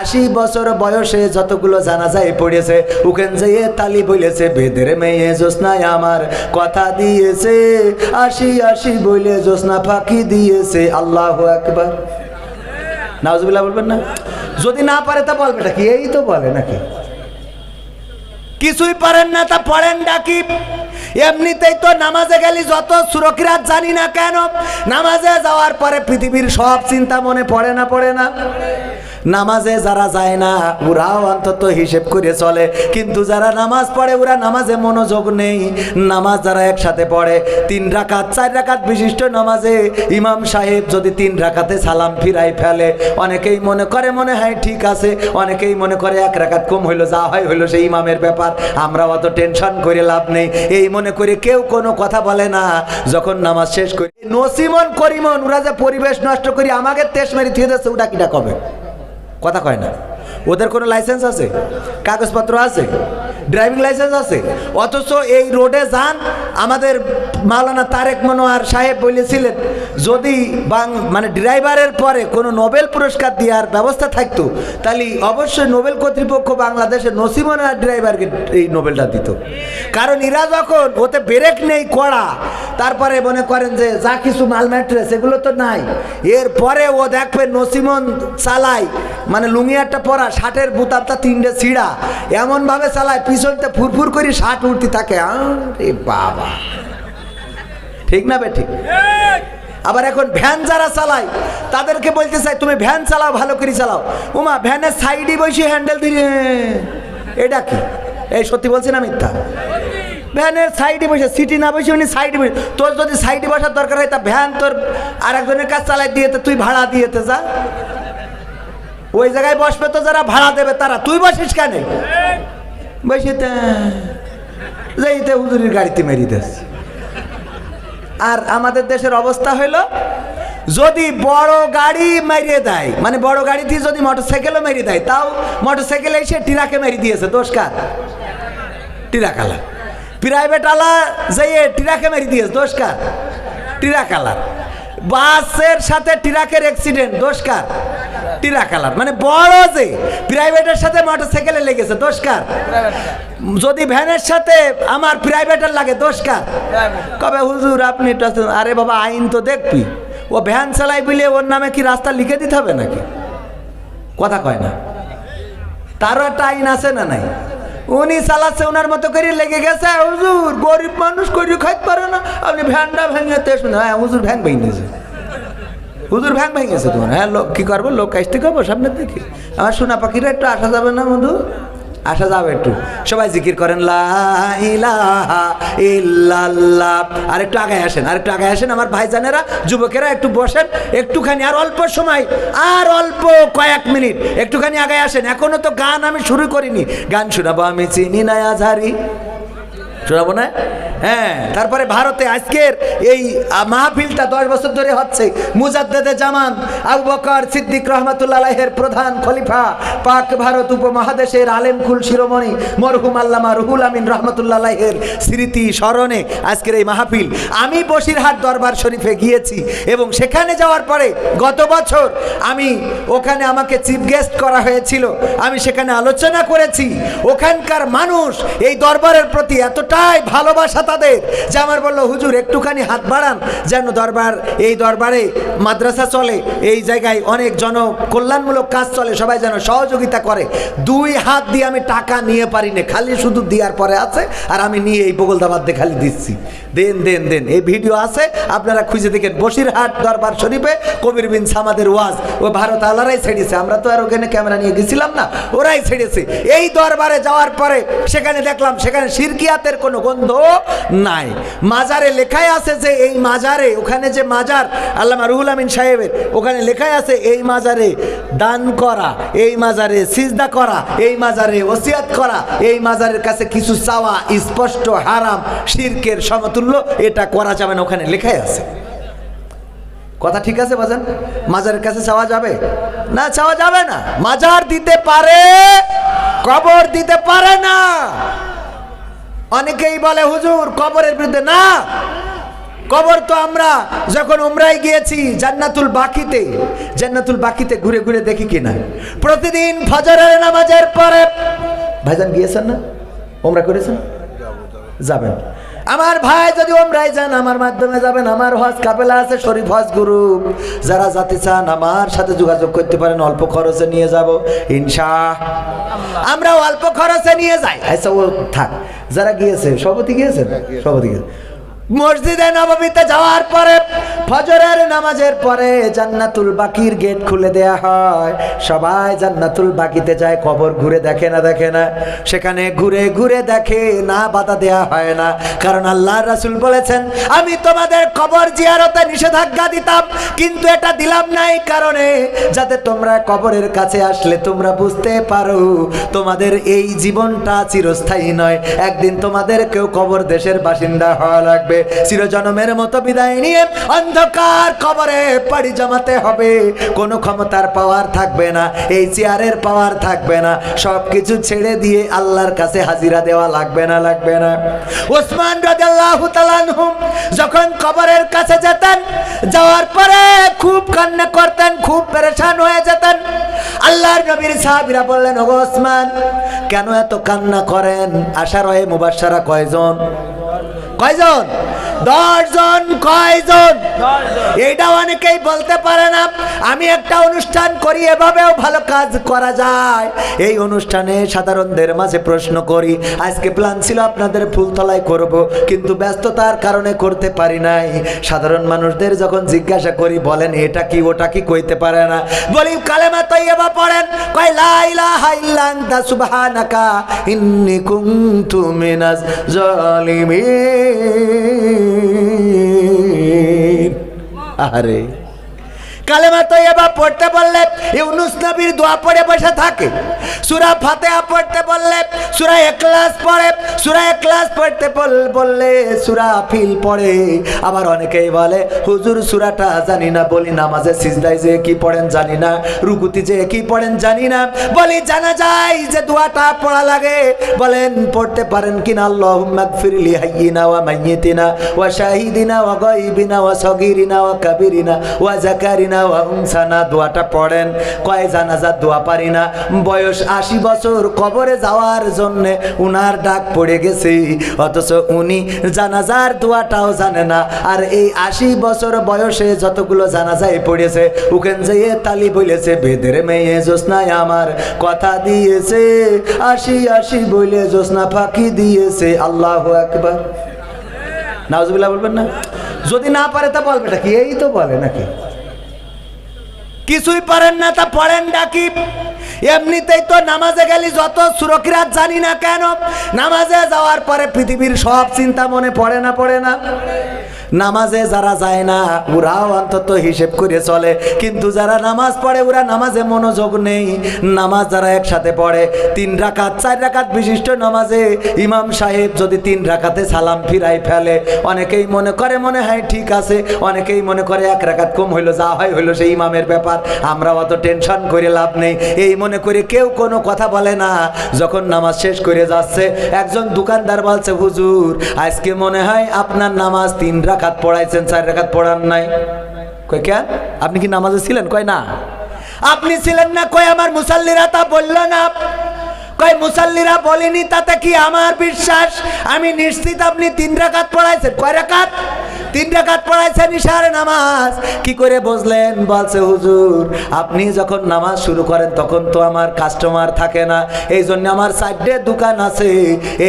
আশি বছর বয়সে যতগুলো জানাজায় পড়েছে ওখান যেয়ে তালি বলেছে, বেদের মেয়ে জোসনায় আমার কথা দিয়েছে। আশি আশি বলে জোসনা ফাঁকি দিয়েছে, আল্লাহ একবার নাউজুবিল্লাহ বলবেন না? যদি না পারে তা বলবে নাকি এই তো বলে নাকি? কিছুই পারেন না, তা পড়েন ডাকি এমনিতেই তো নামাজে গেলি যত সুরক্ষিরাত জানি না কেন, নামাজে যাওয়ার পরে পৃথিবীর সব চিন্তা মনে পড়ে না পড়ে না। নামাজে যারা যায় না, ওরাও অন্তত হিসেব করে চলে। কিন্তু যারা নামাজ পড়ে, ওরা নামাজে মনোযোগ নেই। নামাজ যারা একসাথে পড়ে, তিন রাকাত, চার রাকাত বিশিষ্ট নামাজে ইমাম সাহেব যদি তিন রাকাতে সালাম ফিরাই ফেলে, অনেকেই মনে করে, মনে হয় ঠিক আছে। অনেকেই মনে করে এক রাকাত কম হইল, যা হয় হইল সেই ইমামের ব্যাপার। আমরা অত টেনশন করে লাভ নেই। এই মনে করে কেউ কোনো কথা বলে না। যখন নামাজ শেষ করি, নসিমন করিমন, ওরা যে পরিবেশ নষ্ট করি, আমাকে তেস মেরে থিয়ে দিচ্ছে ওটা কিটা কবে? কথা কয় না। ওদের কোনো লাইসেন্স আছে? কাগজপত্র আছে? ড্রাইভিং লাইসেন্স আছে? অথচ এই রোডে যান, আমাদের মাওলানা তারেক মনোয়ার সাহেব বলেছিলেন, যদি বাং মানে ড্রাইভারের পরে কোনো নোবেল পুরস্কার দেওয়ার ব্যবস্থা থাকতো, তাহলে অবশ্যই নোবেল কর্তৃপক্ষ বাংলাদেশের নসিমনা ড্রাইভারকে এই নোবেলটা দিত। কারণ এরা যখন ওতে ব্রেক নেই কড়া তারপরে মনে করেন যে যা কিছু মাল ম্যাট্রেস, এগুলো তো নাই। এরপরে ও দেখবে নসিমন চালায় মানে লুঙ্গিয়ারটা পরা, শার্টের বুতাবটা তিনটে ছিঁড়া, এমনভাবে চালায় পিছনতে ফুরফুর করে শার্ট উঠতে থাকে। আরে বাবা। ঠিক না বে ঠিক আবার এখন ভ্যান যারা চালায়, তাদেরকে বলতে চাই, তুমি ভ্যান চালাও, ভালো করে চালাও। উমা, ভ্যানের সাইডে বসে হ্যান্ডেল দিয়ে এটা কি? এই সত্যি বলছি না মিথ্যা? ভ্যানের সাইডে বসে, সিটি না বসে উনি সাইডে বসে। তোর যদি সাইডে বসার দরকার হয়, তা ভ্যান তোর আর একজনের কাজ চালাই দিয়েতে তুই ভাড়া দিয়েতে যা। ওই জায়গায় বসবে তো যারা ভাড়া দেবে তারা। তুই বসিস কেন? বসিতে যাইতে হুজুরির গাড়িতে মেরি দেস। আর আমাদের দেশের অবস্থা হইল, যদি বড় গাড়ি মেরিয়ে দেয় মানে বড় গাড়ি দিয়ে যদি মোটর সাইকেলও মেরিয়ে দেয়, তাও মোটর সাইকেলে এসে টিরাকে মেরিয়ে দিয়েছে। দোষকার টিরাকালা। প্রাইভেট আলা যাইয়ে টিরাকে মেরি দিয়েছে দোষকার টিরাকালা বাসের সাথে টিরাকের অ্যাক্সিডেন্ট দোষকার টিরাকালার মানে বড় যে প্রাইভেটের সাথে মোটর সাইকেলে লেগেছে দোষকার যদি ভ্যানের সাথে আমার প্রাইভেটের লাগে দোষকার কবে হুজুর আপনি আরে বাবা, আইন তো দেখবি। ও ভ্যান চালাই বলে ওর নামে কি রাস্তা লিখে দিতে হবে নাকি? কথা কয় না। তারও একটা আইন আছে না নাই? উনি চালাচ্ছে ওনার মতো করে লেগে গেছে, হুজুর, গরিব মানুষ করি খাইতে পারে না। আপনি ভ্যানটা ভেঙে হ্যাঁ হুজুর ভ্যান ভেঙেছে হুজুর ভ্যান ভেঙেছে তোমার হ্যাঁ লোক কী করব? লোক কাজটি করব সামনে দেখি আমার সোনা পাখিরা একটু আসা যাবে না মধু আসা যাবে একটু। সবাই জিকির করেন আর একটু আগে আসেন আর একটু আগে আসেন। আমার ভাইজানেরা, যুবকেরা একটু বসেন, একটুখানি, আর অল্প সময়, আর অল্প কয়েক মিনিট, একটুখানি আগে আসেন। এখনও তো গান আমি শুরু করিনি। গান শোনাবো আমি চিনি না আঝারি শোনাবো না? হ্যাঁ তারপরে ভারতে আজকের এই মাহফিলটা দশ বছর ধরে হচ্ছে। মুজাদ্দেদে জামান, আবু বকর সিদ্দিক রহমতুল্লাহের প্রধান খলিফা, পাক ভারত উপমহাদেশের আলেমকুল শিরোমণি মরহুম আল্লামা রুহুল আমিন রহমতুল্লাহের স্মৃতি স্মরণে আজকের এই মাহফিল। আমি বসিরহাট দরবার শরীফে গিয়েছি এবং সেখানে যাওয়ার পরে গত বছর আমি ওখানে আমাকে চিফ গেস্ট করা হয়েছিল। আমি সেখানে আলোচনা করেছি। ওখানকার মানুষ এই দরবারের প্রতি এতটাই ভালোবাসা তাদের। যে আমার বলল, হুজুর, একটুখানি হাত বাড়ান, যেন দরবার, এই দরবারে মাদ্রাসা চলে, এই জায়গায় অনেক জন কল্যাণমূলক কাজ চলে, সবাই যেন সহযোগিতা করে। দুই হাত দিয়ে আমি টাকা নিয়ে পারি না খালি শুধু দেওয়ার পরে আছে, আর আমি নিয়ে এই বগলদাবাদ দিয়ে খালি দিচ্ছি। দেন দেন দেন, এই ভিডিও আছে, আপনারা খুঁজে দেখেন বসিরহাট দরবার শরীফে কবির বিন সামাদের ওয়াজ। ও ভারত আলারাই ছেড়েছে, আমরা তো আর ওখানে ক্যামেরা নিয়ে গেছিলাম না, ওরাই ছেড়েছে। এই দরবারে যাওয়ার পরে, সেখানে দেখলাম, সেখানে শিরকিয়াতের কোনো গন্ধ নাই। মাজারে লেখাই আছে যে এই মাজারে, ওখানে যে মাজার, আল্লামা রুহুল আমিন সাহেবের, ওখানে লেখাই আছে এই মাজারে দান করা, এই মাজারে সিজদা করা, এই মাজারে ওসিয়াত করা, এই মাজারের কাছে কিছু চাওয়া স্পষ্ট, হারাম, শিরকের সমতুল্য, এটা করা যাবে না, ওখানে লেখাই আছে। কথা ঠিক আছে বাজান মাজারের কাছে চাওয়া যাবে? না, চাওয়া যাবে না। মাজার দিতে পারে, কবর দিতে পারে না। অনেকেই বলে, হুজুর, কবরের বিরুদ্ধে না। কবর তো আমরা যখন উমরাই গিয়েছি, জান্নাতুল বাকিতে জান্নাতুল বাকিতে ঘুরে ঘুরে দেখি কিনা প্রতিদিন ফজরের নামাজের পরে ভাইজান গিয়েছেন না? উমরা করেছেন? যাবেন। আমার ভাই যদি ওমরাই যান, আমার মাধ্যমে যাবেন, আমার হজ কাপেলা আছে, শরীফ হজ গুরু। যারা যেতে চান, আমার সাথে যোগাযোগ করতে পারেন, অল্প খরচে নিয়ে যাব ইনশা আমরা অল্প খরচে নিয়ে যাই। আচ্ছা ও থাক। যারা গিয়েছে সবতি গিয়েছেন? সবতি গিয়েছে মসজিদে নবমীতে যাওয়ার পরে, ফজরের নামাজের পরে জান্নাতুল বাকির গেট খুলে দেয়া হয়। সবাই জান্নাতুল বাকিতে যায়, কবর ঘুরে দেখে না দেখে না। সেখানে ঘুরে ঘুরে দেখে না, বাধা দেয়া হয় না। কারণ আল্লাহ রাসুল বলেছেন, আমি তোমাদের কবর জিয়ারতে নিষেধাজ্ঞা দিতাম, কিন্তু এটা দিলাম নাই কারণে, যাতে তোমরা কবরের কাছে আসলে তোমরা বুঝতে পারো, তোমাদের এই জীবনটা চিরস্থায়ী নয়। একদিন তোমাদের কেউ কবর দেশের বাসিন্দা হওয়া লাগবে। চিরজনমের মতো বিদায় নিয়ে অন্ধকার কবরে পাড়ি জমাতে হবে। কোনো ক্ষমতার পাওয়ার থাকবে না, এই চেয়ারের পাওয়ার থাকবে না। সব কিছু ছেড়ে দিয়ে আল্লাহর কাছে হাজিরা দেওয়া লাগবে না লাগবে না। ওসমান যখন কবরের কাছে যেতেন, যাওয়ার পরে খুব কান্না করতেন, খুব পেরেশান হয়ে যেতেন। আল্লাহর নবীর সাহাবীরা বললেন, ওগো ওসমান, কেন এত কান্না করেন? আশা রয়ে মুবাশশারা কয়জন? কয়জন? দশজন কয়জন? এটা অনেকেই বলতে পারে না। আমি একটা অনুষ্ঠান করি, এভাবেও ভালো কাজ করা যায়। এই অনুষ্ঠানে সাধারণদের মাঝে প্রশ্ন করি, আজকে প্ল্যান ছিল আপনাদের ফুলতলায় করব, কিন্তু ব্যস্ততার কারণে করতে পারি নাই। সাধারণ মানুষদের যখন জিজ্ঞাসা করি, বলেন, এটা কি, ওটা কি? কইতে পারে না। বলি, কালেমা তৈবা পড়েন। কয়, লা ইলাহা ইল্লা আনতা সুবহানাকা, ইন্নী কুনতু মিনাজ জালিমিন। আরে কালেমা তো এবার পড়তে বললে ইউনুস নবীর দোয়া পড়ে বসে থাকে। সুরা ফাতেহা পড়তে বললে সুরা একলাস পড়ে সুরা ক্লাস পড়তে বল- বললে সুরা ফিল পড়ে। আবার অনেকেই বলে, হুজুর, সুরাটা জানি না। বলি নামাজে সিজদায় যে কি পড়েন জানি না, রুকুতি যে কি পড়েন জানি না। বলি, জানা যায় যে দোয়াটা পড়া লাগে। বলেন, পড়তে পারেন কিনা আল্লাহুম্মা গফিরলি হাইয়িনা ওয়া মাইয়িতিনা ওয়া শাহিদিনা ওয়া গায়বিনা ওয়া সগীরিনা ওয়া কাবীরিনা ওয়া যাকারিনা ওয়া উনসানা। দোয়াটা পড়েন। কয়, জানাজার দোয়া পারি না। বয়স আশি বছর কবরে যাওয়ার জন্যে উনার ডাক পড়ে গেছে। অথচ উনি জানাজার দোয়াটাও জানে না। আর এই আশি বছর বয়সে যতগুলো জানাজায় পড়েছে ওখান যেয়ে তালি বলেছে, বেদের মেয়ে জোসনায় আমার কথা দিয়েছে। আশি আশি বলে জোসনা ফাঁকি দিয়েছে। আল্লাহ একবার নাউজুবিল্লাহ বলবেন না? যদি না পারে তা বলবে নাকি এই তো বলে নাকি? কিছুই পারেন না তা পড়েন ডাকি এমনিতেই তো নামাজে গেলি যত সুরক্ষিরাত জানি না কেন? নামাজে যাওয়ার পরে পৃথিবীর সব চিন্তা মনে পড়ে না পড়ে না। নামাজে যারা যায় না, ওরাও অন্তত হিসেব করে চলে। কিন্তু যারা নামাজ পড়ে, ওরা নামাজে মনোযোগ নেই। নামাজ যারা একসাথে পড়ে, তিন রাকাত, চার রাকাত বিশিষ্ট নামাজে ইমাম সাহেব যদি তিন রাকাতে সালাম ফিরাই ফেলে, অনেকেই মনে করে, মনে হয় ঠিক আছে। অনেকেই মনে করে এক রাকাত কম হইল, যা হয় হইল সেই ইমামের ব্যাপার। আমরা অত টেনশন করে লাভ নেই। এই মনে করে কেউ কোনো কথা বলে না। যখন নামাজ শেষ করে যাচ্ছে, একজন দোকানদার বলছে, হুজুর, আজকে মনে হয় আপনার নামাজ তিন রাকাত পড়াইছেন, চার রাখাত পড়ান নাই। কয় কেন আপনি কি নামাজে ছিলেন? কয় না। আপনি ছিলেন না, কয় আমার মুসাল্লিরা তা বলল না। কয় মুসাল্লিরা বলেনি, তাতে কি আমার বিশ্বাস? আমি নিশ্চিত আপনি তিন রাখাত পড়াইছেন। কয় রাকাত? তিন রাকাত পড়াইছেন ইশার নামাজ। কি করে বুঝলেন? বলছে, হুজুর, আপনি যখন নামাজ শুরু করেন, তখন তো আমার কাস্টমার থাকে না। এই জন্য আমার সাইডে দোকান আছে।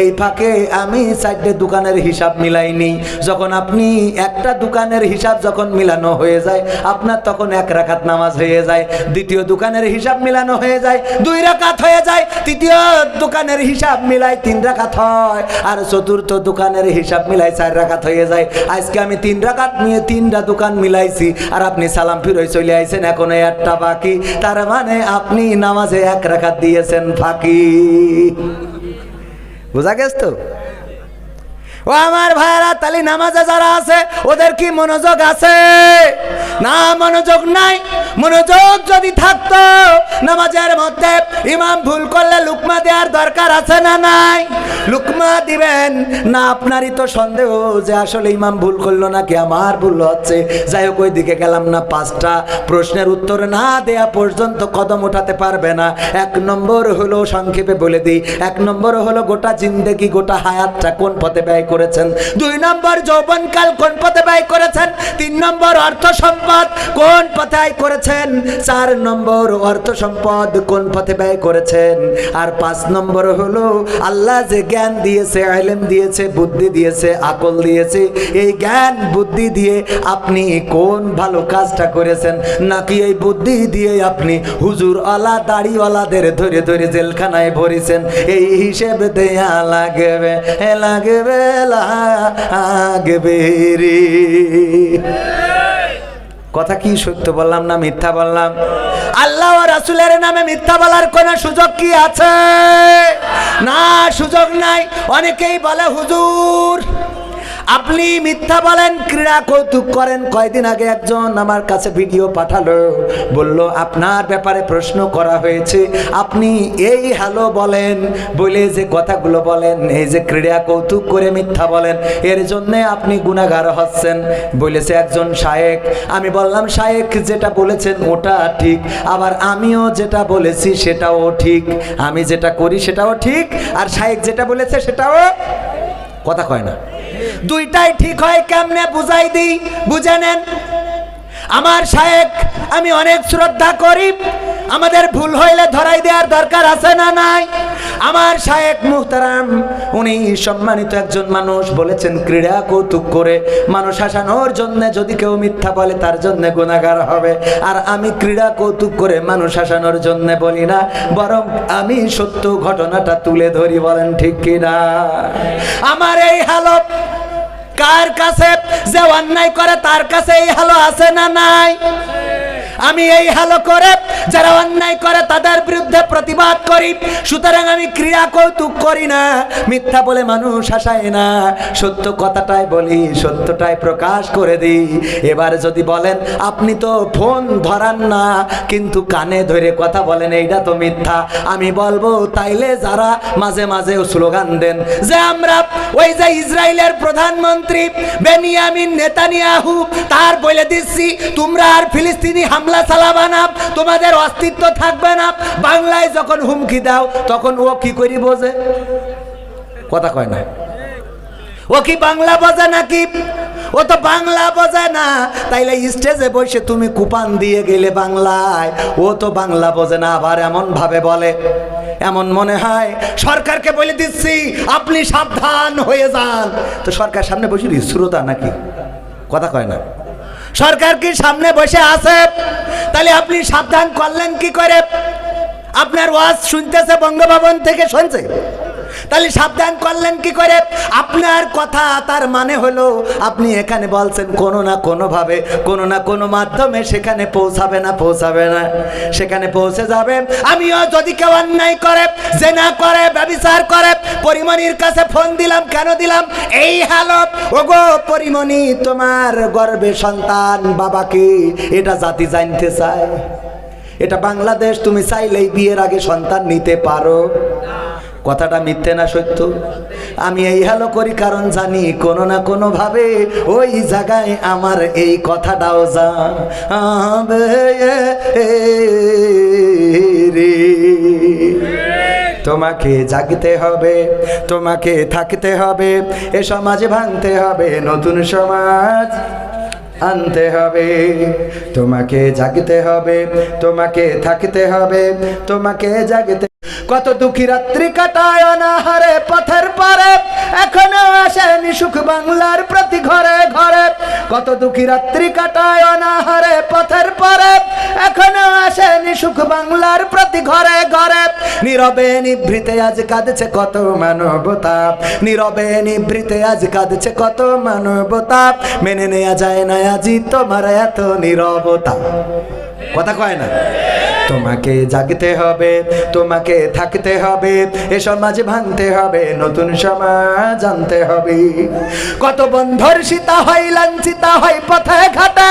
এই ফাঁকে আমি সাইডে দোকানের হিসাব মিলাইনি। যখন আপনি একটা দোকানের হিসাব যখন মিলানো হয়ে যায়, আপনার তখন এক রাকাত নামাজ হয়ে যায়। দ্বিতীয় দোকানের হিসাব মিলানো হয়ে যায়, দুই রাকাত হয়ে যায়। তৃতীয় দোকানের হিসাব মিলাই তিন রাকাত হয়। আর চতুর্থ দোকানের হিসাব মিলাই চার রাকাত হয়ে যায়। আজকে আমি তিন রাকাত নিয়ে তিনটা দোকান মিলাইছি, আর আপনি সালাম ফিরোই চলে আইছেন, এখন একটা বাকি। তার মানে আপনি নামাজে এক রাখাত দিয়েছেন ফাঁকি। বোঝা গেছ তো? ও আমার ভাইরা তালি নামাজে যারা আছে, ওদের কি মনোযোগ আছে? না, মনোযোগ নাই। মনোযোগ যদি থাকতো, নামাজের মধ্যে ইমাম ভুল করলে লুকমা দেওয়ার দরকার আছে না নাই? লুকমা দিবেন? না, আপনারই তো সন্দেহ যে আসলে ইমাম ভুল করল নাকি আমার ভুল হচ্ছে। যাই হোক ওই দিকে গেলাম না, পাঁচটা প্রশ্নের উত্তর না দেয়া পর্যন্ত কদম ওঠাতে পারবে না। এক নম্বর হলো, সংক্ষেপে বলে দিই, এক নম্বর হলো, গোটা জিন্দেগি, গোটা হায়াতটা কোন পথে ব্যয় করেছেন? দুই নম্বর, যৌবনকাল কোন পথে ব্যয় করেছেন? তিন নম্বর, অর্থ সম্পদ কোন পথে আয় করেছেন? চার নম্বর অর্থ সম্পদ কোন পথে ব্যয় করেছেন? আর পাঁচ নম্বর হলো, আল্লাহ যে জ্ঞান দিয়েছে, আইলেম দিয়েছে, বুদ্ধি দিয়েছে, আকল দিয়েছে, এই জ্ঞান, বুদ্ধি দিয়ে আপনি কোন ভালো কাজটা করেছেন? নাকি এই বুদ্ধি দিয়ে আপনি হুজুর আলা, দাড়িওয়ালাদের ধরে ধরে জেলখানায় ভরেছেন? এই হিসেব দেয়া লাগবে লাগবে লাগবে রে। কথা কি সত্য বললাম না মিথ্যা বললাম? আল্লাহ রাসুলের নামে মিথ্যা বলার কোন সুযোগ কি আছে? না, সুযোগ নাই। অনেকেই বলে, হুজুর আপনি মিথ্যা বলেন, ক্রীড়া কৌতুক করেন। কয়দিন আগে একজন আমার কাছে ভিডিও পাঠালো, বলল, আপনার ব্যাপারে প্রশ্ন করা হয়েছে। আপনি এই হ্যালো বলেন, বলে যে কথাগুলো বলেন, এই যে ক্রীড়া কৌতুক করে মিথ্যা বলেন, এর জন্যে আপনি গুণাগার হচ্ছেন। বলেছে একজন শায়েক। আমি বললাম, শায়েক, যেটা বলেছেন ওটা ঠিক, আবার আমিও যেটা বলেছি সেটাও ঠিক। আমি যেটা করি সেটাও ঠিক, আর শায়েক যেটা বলেছে সেটাও কথা কয় না। দুইটাই ঠিক হয় কেমনে বুঝাই দিই? বুঝে নেন। আমার শায়েক আমি অনেক শ্রদ্ধা করি। আমাদের ভুল হইলে ধরাই দেওয়ার দরকার আছে না নাই? আমার শায়েক মুহতারাম, উনি সম্মানিত একজন মানুষ, বলেছেন, ক্রীড়া কৌতুক করে মানুষ হাসানোর জন্য যদি কেউ মিথ্যা বলে, তার জন্য গুণাগার হবে। আর আমি ক্রীড়া কৌতুক করে মানুষ হাসানোর জন্য বলি না, বরং আমি সত্য ঘটনাটা তুলে ধরি, বলেন ঠিক কিনা? আমার এই হালত কার কাছে? যে অন্যায় করে, তার কাছে এই হালো আছে না নাই? আমি এই হালো করে যারা অন্যায় করে তাদের বিরুদ্ধে প্রতিবাদ করি। সুতরাং আমি ক্রীড়া কৌতুক করি না, মিথ্যা বলে মানুষ হাসায় না। সত্য কথাটাই বলি, সত্যটাই প্রকাশ করে দিই। এবার যদি বলেন, আপনি তো ফোন ধরান না, কিন্তু কানে ধরে কথা বলেন, এইটা তো মিথ্যা। আমি বলব, তাইলে যারা মাঝে মাঝে স্লোগান দেন, যে আমরা ওই যে ইসরায়েলের প্রধানমন্ত্রী বেনিয়ামিন নেতানিয়াহু, তার বলে দিচ্ছি, তোমরা আর ফিলিস্তিনি হামলা চালাবা না, তোমাদের অস্তিত্ব থাকবে না। বাংলায় যখন হুমকি দাও, তখন ও কি করি বোঝে? কথা কয় না। ও কি বাংলা বোঝে নাকি? ও তো বাংলা বোঝে না। তাইলে স্টেজে বসে তুমি কুপান দিয়ে গেলে বাংলায়। ও তো বাংলা বোঝে না, আবার এমন ভাবে বলে। এমন মনে হয়, সরকারকে বলে দিচ্ছি, আপনি সাবধান হয়ে যান। তো সরকার সামনে বসে শ্রোতা নাকি? কথা কয় না। সরকার কি সামনে বসে আছে? তাহলে আপনি সাবধান করলেন কি করে? আপনার ওয়াজ শুনতেছে বঙ্গভবন থেকে শুনছে? তাহলে সাবধান করলেন কি করে? আপনার কথা তার মানে হলো, আপনি এখানে বলছেন কোনো না কোনো ভাবে কোনো না কোনো মাধ্যমে সেখানে পৌঁছাবে না পৌঁছাবে না। সেখানে পৌঁছে যাবে। আমিও যদি কেউ অন্যায় করে, জেনা করে, ব্যবিচার করে, পরিমণির কাছে ফোন দিলাম, কেন দিলাম? এই হালত, ওগো পরিমণি, তোমার গর্বে সন্তান বাবাকে এটা জাতি জানতে চায়। এটা বাংলাদেশ, তুমি চাইলেই বিয়ের আগে সন্তান নিতে পারো। কথাটা মিথ্যে না সত্য? আমি এই হ্যালো করি কারণ জানি কোনো না কোনো ভাবে ওই জায়গায় আমার এই কথাটাও রে। তোমাকে জাগতে হবে, তোমাকে থাকতে হবে, এ সমাজ ভাঙতে হবে, নতুন সমাজ আনতে হবে। তোমাকে জাগতে হবে, তোমাকে থাকতে হবে, তোমাকে জাগতে কত দুঃখী রাত্রি কাটায় অনাহারে পথের পারে, এখনও আসেনি সুখ বাংলার প্রতি ঘরে ঘরে। কত দুঃখী রাত্রি কাটায় অনাহারে পথের পারে, এখনও আসেনি সুখ বাংলার প্রতি ঘরে ঘরে। নীরবে নিভৃতে আজ কাঁদছে কত মানবতা, নীরবে নিভৃতে আজ কাঁদছে কত মানবতা। মেনে নেওয়া যায় না আজি তোমার এত নীরবতা। কথা কয় না? তোমাকে জাগতে হবে, তোমাকে থাকতে হবে, এ সমাজ ভাঙতে হবে, নতুন সমাজ জানতে হবে। কত বন্ধর সীতা হয়, লাঞ্ছিতা হয়, পথে ঘাটা